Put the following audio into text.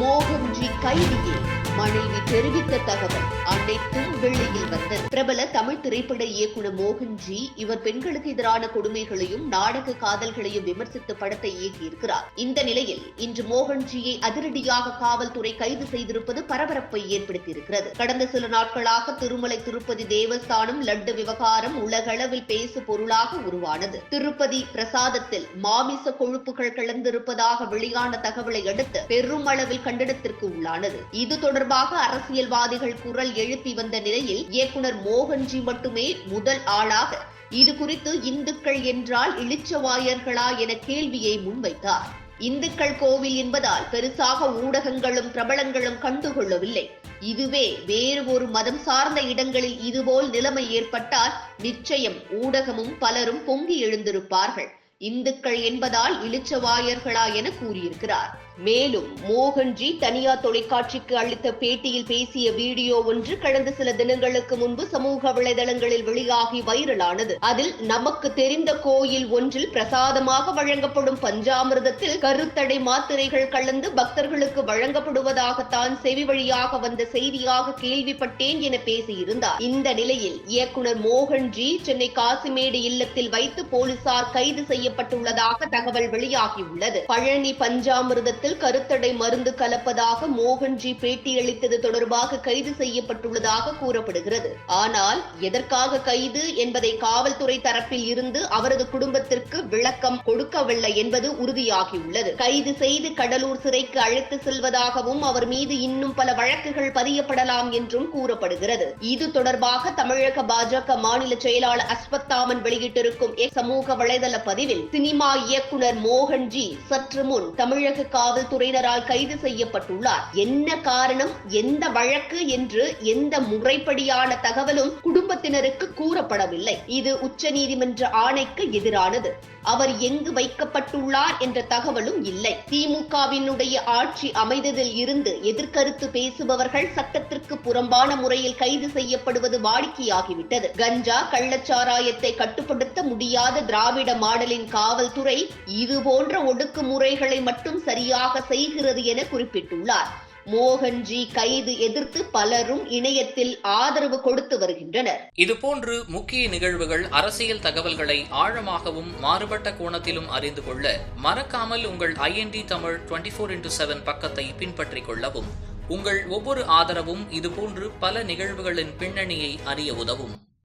மோகன்ஜி கைதியே மனைவி தெரிவித்த தகவல் அனைத்தும் வெள்ளியில் வந்தது பிரபல தமிழ் திரைப்பட இயக்குனர் மோகன்ஜி இவர் பெண்களுக்கு எதிரான கொடுமைகளையும் நாடக காதல்களையும் விமர்சித்து படத்தை இயக்கியிருக்கிறார். இந்த நிலையில் இன்று மோகன்ஜியை அதிரடியாக காவல்துறை கைது செய்திருப்பது பரபரப்பை ஏற்படுத்தியிருக்கிறது. கடந்த சில நாட்களாக திருமலை திருப்பதி தேவஸ்தானம் லட்டு விவகாரம் உலகளவில் பேசு பொருளாக உருவானது. திருப்பதி பிரசாதத்தில் மாமிச கொழுப்புகள் கலந்திருப்பதாக வெளியான தகவலை அடுத்து பெருமளவில் கண்டனத்திற்கு உள்ளானது. இது தொடர்பாக அரசியல்வாதிகள் குரல் எழுப்பி வந்த நிலையில் இயக்குனர் மோகன்ஜி மட்டுமே முதல் ஆளாக. இது குறித்து இந்துக்கள் என்றால் இளிச்சவாயர்களா என கேள்வியை முன்வைத்தார். இந்துக்கள் கோவில் என்பதால் பெருசாக ஊடகங்களும் பிரபலங்களும் கண்டுகொள்ளவில்லை. இதுவே வேறு ஒரு மதம் சார்ந்த இடங்களில் இதுபோல் நிலைமை ஏற்பட்டால் நிச்சயம் ஊடகமும் பலரும் பொங்கி எழுந்திருப்பார்கள். இந்துக்கள் என்பதால் இளிச்சவாயர்களா என கூறியிருக்கிறார். மேலும் மோகன்ஜி தனியார் தொலைக்காட்சிக்கு அளித்த பேட்டியில் பேசிய வீடியோ ஒன்று கடந்த சில தினங்களுக்கு முன்பு சமூக வலைதளங்களில் வெளியாகி வைரலானது. அதில் நமக்கு தெரிந்த கோயில் ஒன்றில் பிரசாதமாக வழங்கப்படும் பஞ்சாமிர்தத்தில் கருத்தடை மாத்திரைகள் கலந்து பக்தர்களுக்கு வழங்கப்படுவதாகத்தான் செவி வழியாக வந்த செய்தியாக கேள்விப்பட்டேன் என பேசியிருந்தார். இந்த நிலையில் இயக்குனர் மோகன்ஜி சென்னை காசிமேடு இல்லத்தில் வைத்து போலீசார் கைது செய்ய செய்யப்பட்டுள்ளதாக தகவல் வெளியாகியுள்ளது. பழனி பஞ்சாமிர்தத்தில் கருத்தடை மருந்து கலப்பதாக மோகன்ஜி பேட்டியளித்தது தொடர்பாக கைது செய்யப்பட்டுள்ளதாக கூறப்படுகிறது. ஆனால் எதற்காக கைது என்பதை காவல்துறை தரப்பில் இருந்து அவரது குடும்பத்திற்கு விளக்கம் கொடுக்கவில்லை என்பது உறுதியாகியுள்ளது. கைது செய்து கடலூர் சிறைக்கு அழைத்து செல்வதாகவும் அவர் மீது இன்னும் பல வழக்குகள் பதியப்படலாம் என்றும் கூறப்படுகிறது. இது தொடர்பாக தமிழக பாஜக மாநில செயலாளர் அஸ்வத்தாமன் வெளியிட்டிருக்கும் சமூக வலைதள பதிவில் சினிமா இயக்குனர் மோகன்ஜி சற்று முன் தமிழக காவல்துறையினரால் கைது செய்யப்பட்டுள்ளார். என்ன காரணம்? எந்த வழக்கு? என்று எந்த முறைப்படியான தகவலும் குடும்பத்தினருக்கு கூறப்படவில்லை. இது உச்சநீதிமன்ற ஆணைக்கு எதிரானது. அவர் எங்கு வைக்கப்பட்டுள்ளார் என்ற தகவலும் இல்லை. திமுகவினுடைய ஆட்சி அமைந்ததில் இருந்து எதிர்கருத்து பேசுபவர்கள் சட்டத்திற்கு புறம்பான முறையில் கைது செய்யப்படுவது வாடிக்கையாகிவிட்டது. கஞ்சா கள்ளச்சாராயத்தை கட்டுப்படுத்த முடியாத திராவிட மாடலின் காவல்துறை இது போன்ற ஒடுக்குமுறைகளை மட்டும் சரியாக செய்கிறது என குறிப்பிட்டுள்ளார். மோகன்ஜி கைது எதிர்த்து பலரும் இணையத்தில் ஆதரவு கொடுத்து வருகின்றனர். இதுபோன்று முக்கிய நிகழ்வுகள் அரசியல் தகவல்களை ஆழமாகவும் மாறுபட்ட கோணத்திலும் அறிந்து கொள்ள மறக்காமல் உங்கள் I N D Tamil twenty four into seven பக்கத்தை பின்பற்றிக் கொள்ளவும். உங்கள் ஒவ்வொரு ஆதரவும் இதுபோன்று பல நிகழ்வுகளின் பின்னணியை அறிய உதவும்.